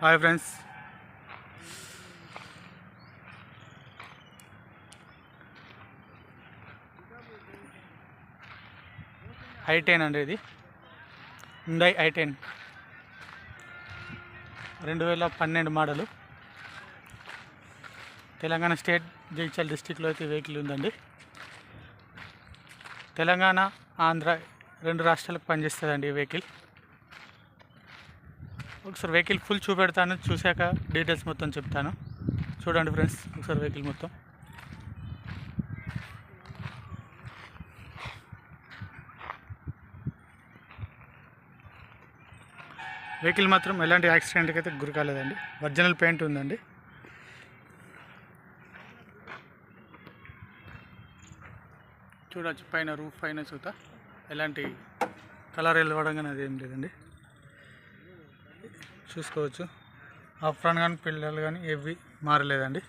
Hi friends I ten అండి ఇది. ఉండై I ten రెండు వేల పన్నెండు మోడలు. తెలంగాణ స్టేట్ జగిత్యాల డిస్టిక్లో అయితే వెహికల్ ఉందండి. తెలంగాణ ఆంధ్ర రెండు రాష్ట్రాలకు పనిచేస్తుందండి ఈ వెహికల్. ఒకసారి వెహికల్ ఫుల్ చూపెడతాను చూశాక డీటెయిల్స్ మొత్తం చెప్తాను. చూడండి ఫ్రెండ్స్ ఒకసారి వెహికల్ మొత్తం. వెహికల్ మాత్రం ఎలాంటి యాక్సిడెంట్కి అయితే గురి కాలేదండి. ఒరిజినల్ పెయింట్ ఉందండి. చూడొచ్చు పైన రూఫ్ పైన చూత ఎలాంటి కలర్ వెళ్ళవడం కానీ అదేం లేదండి. చూసుకోవచ్చు. అఫ్రాన్ కానీ పిల్లలు కానీ ఏవి మారలేదండి.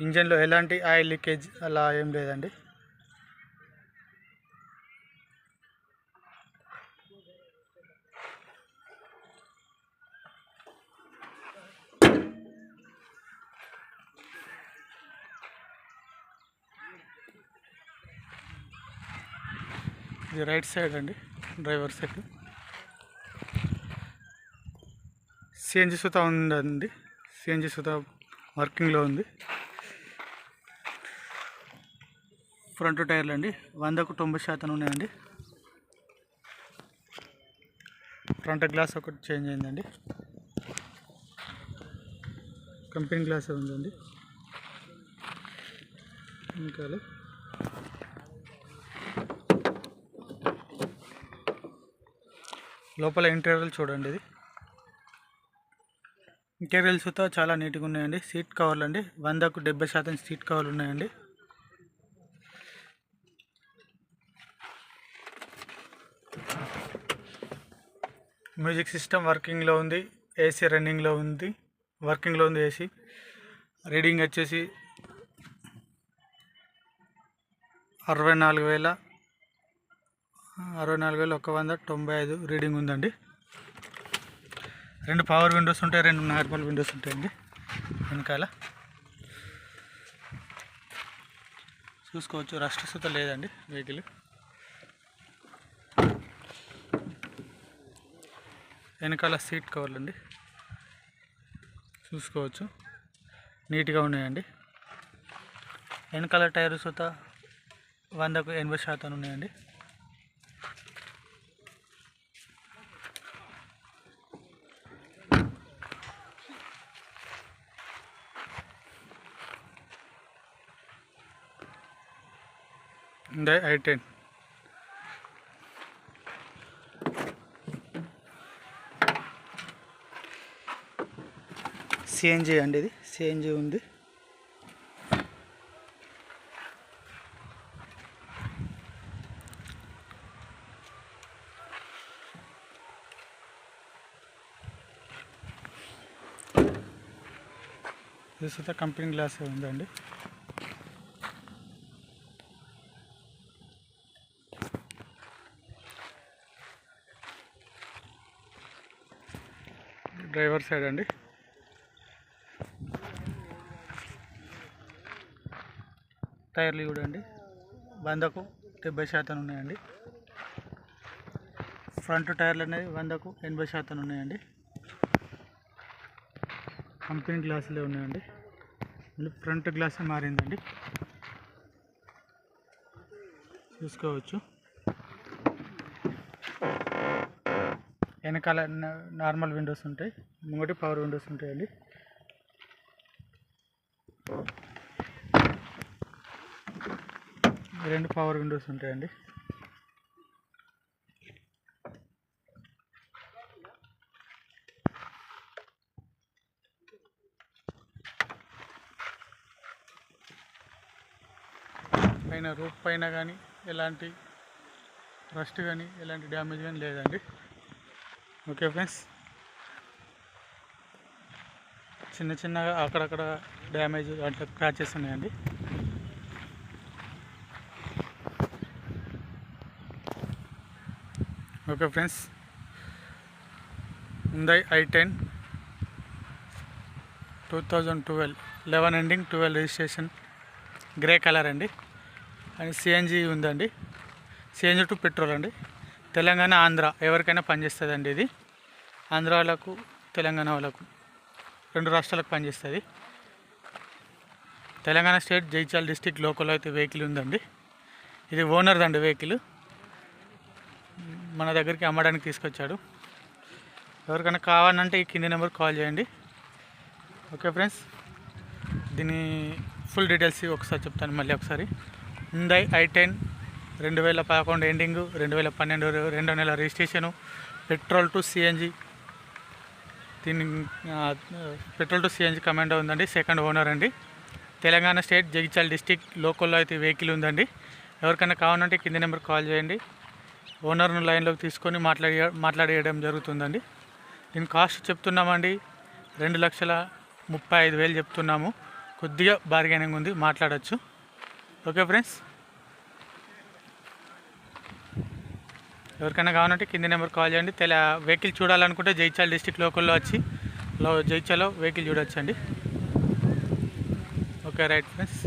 ఇంజన్లో ఎలాంటి ఆయిల్ లీకేజ్ అలా ఏం లేదండి. ఇది రైట్ సైడ్ అండి డ్రైవర్ సైడ్. సిఎన్జి సుతా ఉందండి సిఎన్జి సుత వర్కింగ్లో ఉంది. ఫ్రంట్ టైర్లు అండి వందకు తొంభై శాతం ఉన్నాయండి. ఫ్రంట్ గ్లాస్ ఒకటి చేంజ్ అయిందండి. కంపెనీ గ్లాస్ ఉందండి. ఇంకా లోపల ఇంటీరియల్ చూడండి ఇది. ఇంటీరియల్స్తో చాలా నీట్గా ఉన్నాయండి. సీట్ కవర్లు అండి. వందకు డెబ్బై శాతం సీట్ కవర్లు ఉన్నాయండి. మ్యూజిక్ సిస్టమ్ వర్కింగ్లో ఉంది. ఏసీ రన్నింగ్లో ఉంది. వర్కింగ్లో ఉంది ఏసీ. రీడింగ్ వచ్చేసి అరవై నాలుగు వేల అరవై నాలుగు వేల ఒక వంద తొంభై ఐదు రీడింగ్ ఉందండి. రెండు పవర్ విండోస్ ఉంటాయి రెండు నార్మల్ విండోస్ ఉంటాయండి. వెనకాల. చూసుకోవచ్చు రస్ట్ సుత లేదండి వెహికల్. వెనకాల సీట్ కవర్లు అండి చూసుకోవచ్చు. నీట్గా ఉన్నాయండి. వెనకాల టైర్ సుత వందకు ఎనభై శాతం ఉన్నాయండి. ఐ టెన్ సిఎన్జి అండి ఇది. సిఎన్జి ఉంది. చూస్తే కంపెనీ గ్లాస్ ఉందండి. డ్రైవర్ సైడ్ అండి. టైర్లు చూడండి. వందకు డెబ్బై శాతం ఉన్నాయండి. ఫ్రంట్ టైర్లు అనేది వందకు ఎనభై శాతం ఉన్నాయండి. కంపెనీ గ్లాసులే ఉన్నాయండి. ఫ్రంట్ గ్లాస్ మారిందండి. చూసుకోవచ్చు. వెనకాల నార్మల్ విండోస్ ఉంటాయి. ముంగటి పవర్ విండోస్ ఉంటాయండి రెండు పవర్ విండోస్ ఉంటాయండి పైన రూఫ్ పైన కానీ ఎలాంటి రస్ట్ కానీ ఎలాంటి డ్యామేజ్ కానీ లేదండి. Okay friends. చిన్న చిన్నగా అక్కడక్కడ డ్యామేజ్ అట్లా క్రాచెస్ ఉన్నాయండి. Okay friends Hyundai i ten two thousand twelve eleven ending twelve registration grey colour అండి. అండ్ సిఎన్జి ఉందండి. సిఎన్జి టు పెట్రోల్ అండి. తెలంగాణ ఆంధ్ర ఎవరికైనా పనిచేస్తుందండి ఇది. ఆంధ్ర వాళ్ళకు తెలంగాణ వాళ్ళకు. రెండు రాష్ట్రాలకు పనిచేస్తుంది. తెలంగాణ స్టేట్ జైచాల్ డిస్టిక్ లోకల్ అయితే వెహికల్ ఉందండి. ఇది ఓనర్ది అండి వెహికల్. మన దగ్గరికి అమ్మడానికి తీసుకొచ్చాడు. ఎవరికైనా కావాలంటే ఈ కింది నెంబర్ కాల్ చేయండి. ఓకే ఫ్రెండ్స్ దీని ఫుల్ డీటెయిల్స్ ఒకసారి చెప్తాను మళ్ళీ ఒకసారి. ఉందై ఐ టెన్ రెండు వేల పదకొండు ఎండింగ్ రెండు వేల పన్నెండు రెండో నెల రిజిస్ట్రేషను పెట్రోల్ టు సిఎన్జి దీని పెట్రోల్ టు సిఎన్జి కమాండో ఉందండి సెకండ్ ఓనర్ అండి. తెలంగాణ స్టేట్ జగిత్యాల డిస్టిక్ లోకల్లో అయితే వెహికల్ ఉందండి. ఎవరికైనా కావాలంటే కింది నెంబర్ కాల్ చేయండి. ఓనర్ను లైన్లోకి తీసుకొని మాట్లాడి మాట్లాడేయడం జరుగుతుందండి. దీని కాస్ట్ చెప్తున్నామండి రెండు లక్షల ముప్పై ఐదు వేలు చెప్తున్నాము. కొద్దిగా బార్గెనింగ్ ఉంది మాట్లాడచ్చు. Okay friends? ఎవరికైనా కావాలంటే కింది నెంబర్ కాల్ చేయండి. తెల వెహికల్ చూడాలనుకుంటే జైచాల్ డిస్టిక్ లోకల్లో వచ్చి లో జైచాలో వెహికల్ చూడొచ్చండి. Okay right friends.